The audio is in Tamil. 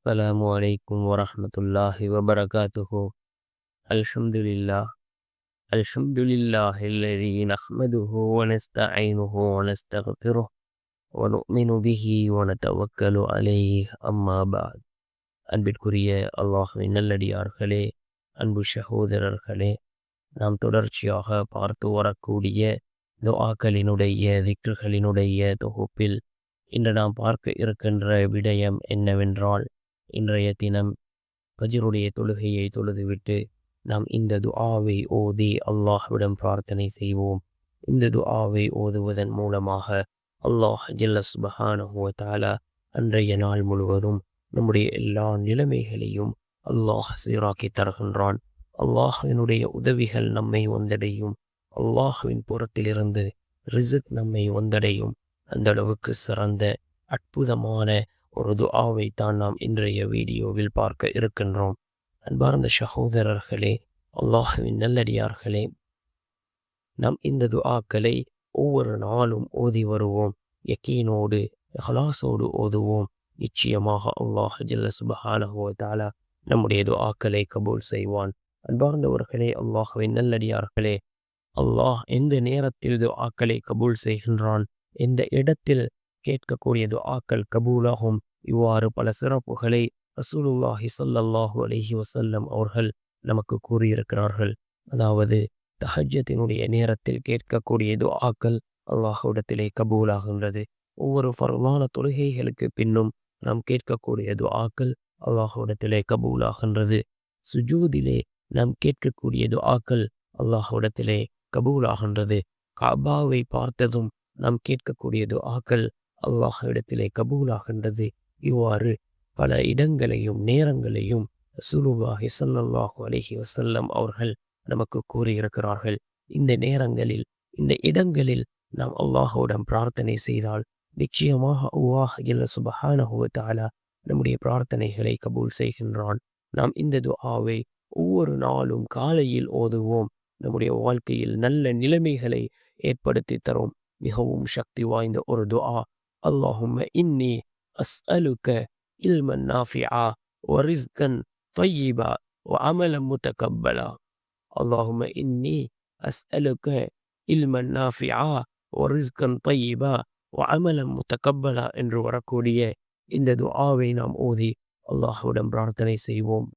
السلام عليكم ورحمة الله وبركاته الحمد لله الحمد لله الذي نحمده ونستعينه ونستغفره ونؤمن به ونتوكل عليه أما بعد அன்பிற்குரிய அல்லாஹுவின் நல்லடியார்களே அன்பு சகோதரர்களே நாம் தொடர்ச்சியாக பார்த்து வரக்கூடிய துஆக்களினுடைய திக்ருகளினுடைய தொகுப்பில் இன்று நாம் பார்க்க இருக்கின்ற விடயம் என்னவென்றால் இன்றைய தினம் பஜருடைய தொழுகையை தொழுதுவிட்டு நாம் இந்த துஆவை ஓதி அல்லாஹ்விடம் பிரார்த்தனை செய்வோம். இந்த துஆவை ஓதுவதன் மூலமாக அல்லாஹ் ஜல்ல சுபஹானஹு அன்றைய நாள் முழுவதும் நம்முடைய எல்லா நிலைமைகளையும் அல்லாஹ் சீராக்கி தருகின்றான். அல்லாஹினுடைய உதவிகள் நம்மை வந்தடையும். அல்லாஹுவின் புறத்திலிருந்து ரிசுக் நம்மை வந்தடையும். அந்த அளவுக்கு சிறந்த அற்புதமான ஒரு துஆவை தான் நாம் இன்றைய வீடியோவில் பார்க்க இருக்கின்றோம். அன்பார்ந்த சகோதரர்களே அல்லாஹுவின் நல்லடியார்களே நாம் இந்த துஆக்களை ஒவ்வொரு நாளும் ஓதி வருவோம். யக்கீனோடு ஹலாசோடு ஓதுவோம். நிச்சயமாக அல்லாஹ் ஜல்ல சுபஹானஹு வ நம்முடைய துஆக்களை கபூல் செய்வான். அன்பார்ந்தவர்களே அல்லாஹுவின் நல்லடியார்களே அல்லாஹ் எந்த நேரத்தில் துஆக்களை கபூல் செய்கின்றான்? எந்த இடத்தில் கேட்கக்கூடியது. ஆக்கள் கபூலாகும். இவ்வாறு பல சிறப்புகளை ரசூலுல்லாஹி ஸல்லல்லாஹு அலஹி வசல்லம் அவர்கள் நமக்கு கூறியிருக்கிறார்கள். அதாவது தஹஜத்தினுடைய நேரத்தில் கேட்கக்கூடிய துஆக்கள் அல்லாஹுடத்திலே கபூலாகின்றது. ஒவ்வொரு ஃபர்லான தொழுகைகளுக்கு பின்னும் நாம் கேட்கக்கூடிய துஆக்கள் அல்லாஹுடத்திலே கபூலாகின்றது. சுஜூதிலே நாம் கேட்கக்கூடிய துஆக்கள் அல்லாஹுடத்திலே கபூலாகின்றது. காபாவை பார்த்ததும் நாம் கேட்கக்கூடிய துஆக்கள் அல்லாஹ் இடத்திலே கபூலாகின்றது. இவ்வாறு பல இடங்களையும் நேரங்களையும் சுலுவாஹி சல்லாஹு அலஹி வசல்லம் அவர்கள் நமக்கு கூறியிருக்கிறார்கள். இந்த நேரங்களில் இந்த இடங்களில் நாம் அல்லாஹுடன் பிரார்த்தனை செய்தால் நிச்சயமாக அல்லாஹ் இல்ல சுபஹானஹு நம்முடைய பிரார்த்தனைகளை கபூல் செய்கின்றான். நாம் இந்த துஆவை ஒவ்வொரு நாளும் காலையில் ஓதுவோம். நம்முடைய வாழ்க்கையில் நல்ல நிலைமைகளை ஏற்படுத்தி தரும் மிகவும் சக்தி வாய்ந்த ஒரு துஆ. அல்லாஹும்ம இன்னி அஸ்அலுக இல்மன் நாஃபிஆ وَرِزْقًا طيبا وعملا متقبلا اللهم إني أسألك علما نافعا ورزقا طيبا وعملا متقبلا என்று வரக்கூடிய இந்த துஆவை நாம் ஓதி அல்லாஹ்விடம் பிரார்த்தனை செய்வோம்